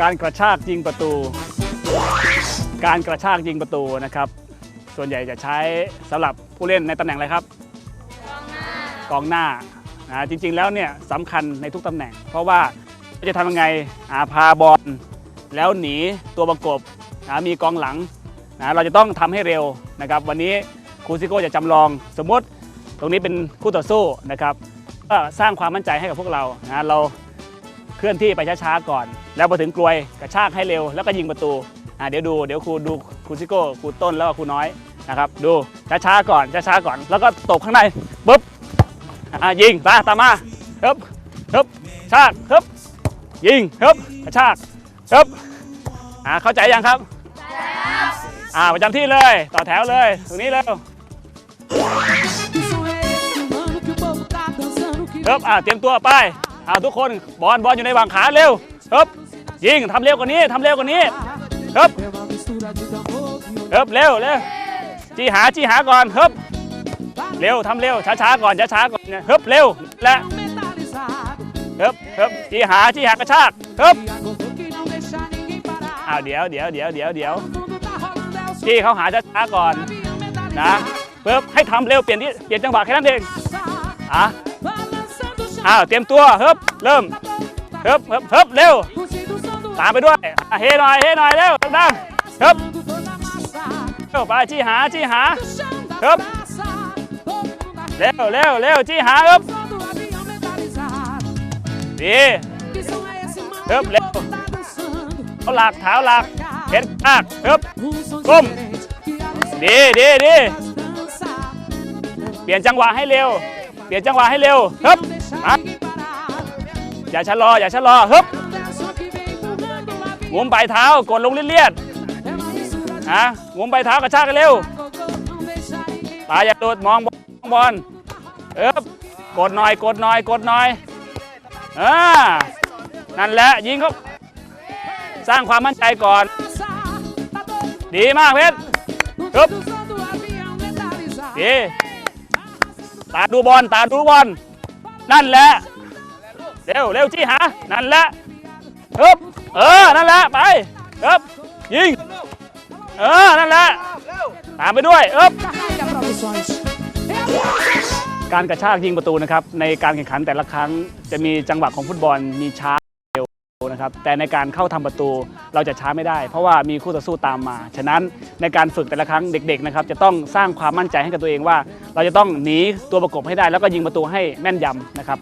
การกระชากยิงประตู การกระชากยิงประตูนะครับ ส่วนใหญ่จะใช้สำหรับผู้เล่นในตำแหน่งอะไรครับกองหน้านะจริงๆแล้วเนี่ยสำคัญในทุกตำแหน่ง เพราะว่าจะทำยังไงอาพาบอลแล้วหนีตัวประกบนะมีกองหลังนะเราจะต้องทำให้เร็วนะครับ วันนี้ครูซิโก้จะจำลองสมมติตรงนี้เป็นคู่ต่อสู้นะครับก็สร้างความมั่นใจให้กับพวกเรานะเราเค ลื่อนที่ไปช้าๆก่อน แล้วพอถึงกลวยกระชากให้เร็วแล้วก็ยิงประตูอะเดี๋ยวดูเดี๋ยวครูดูครูซิโก้ครูต้นแล้วก็ครูน้อยนะครับดูช้าๆก่อนช้าๆก่อน แล้วก็ตบข้างในปุ๊บอะยิงตาตามมาฮึบฮึบชากฮึบยิงฮึบกระชากฮึบอ่าเข้าใจยังครับอ่าประจำที่เลยต่อแถวเลยตรงนี้เร็วฮึบอ่าเตรียมตัวไป เอาทุกคนบอลบอลอยู่ในวางขาเร็วฮึบยิงทำเร็วกว่านี้ทำเร็วกว่านี้ฮึบ é uma mistura de tambor que ฮึบเร็วเร็วจี้หาจี้หาก่อนฮึบเร็วทำเร็วช้าๆก่อนช้าๆก่อนฮึบเร็วและฮึบฮึบจี้หาจี้หากระชากฮึบ e a gogô que não deixa ninguém parar. อ้าวเดี๋ยวเดี๋ยวเดี๋ยวเดี๋ยวเดี๋ยวจี้เขาหาช้าๆก่อนนะ metalizado. ปึ๊บให้ทำเร็วเปลี่ยนที่เปลี่ยนจังหวะแค่นั้นเองอะ อ้าวเตรียมตัวเฮิบเริ่มเฮิบเฮิบเฮิบเร็วตามไปด้วยเฮหน่อยเฮหน่อยเร็วดังๆเฮิบเร็วไปจี้หาจี้หาเฮิบเร็วเร็วเร็วจี้หาเฮิบดีเฮิบเร็วเอาหลักเท้าหลักเห็นปากเฮิบก้มดีดีดีเปลี่ยนจังหวะให้เร็ว เปลี่ยนจังหวะให้เร็วเฮิบ อย่าชะลอ อย่าชะลอฮิบ É o som que vem empurrando o avião. งุ้มปลายเท้ากดลงเลียด É uma mistura de ๆนะงุ้มปลายเท้ากระชากเร็วตาอย่าโดดมองบอลมออลเอ๊บกดหน่อยกดหน่อยกดหน่อยอ่านั่นแหละยิงเขาสร้างความมั่นใจก่อน ดีมากเพชร no Hup. do som do avião metalizado. ดีตาดูบอลตาดูบอล นั่นแหละ เร็วเร็วจี้หา นั่นแหละฮึบเออ นั่นแหละ ไปฮึบยิง เออ นั่นแหละ ตามไปด้วยฮึบการกระชากยิงประตูนะครับ ในการแข่งขันแต่ละครั้งจะมีจังหวะของฟุตบอลมีช้า นะครับแต่ในการเข้าทำประตูเราจะช้าไม่ได้ เพราะว่ามีคู่ต่อสู้ตามมา ฉะนั้นในการฝึกแต่ละครั้งเด็กๆนะครับจะต้องสร้างความมั่นใจให้กับตัวเองว่า เราจะต้องหนีตัวประกบให้ได้ แล้วก็ยิงประตูให้แม่นยำนะครับ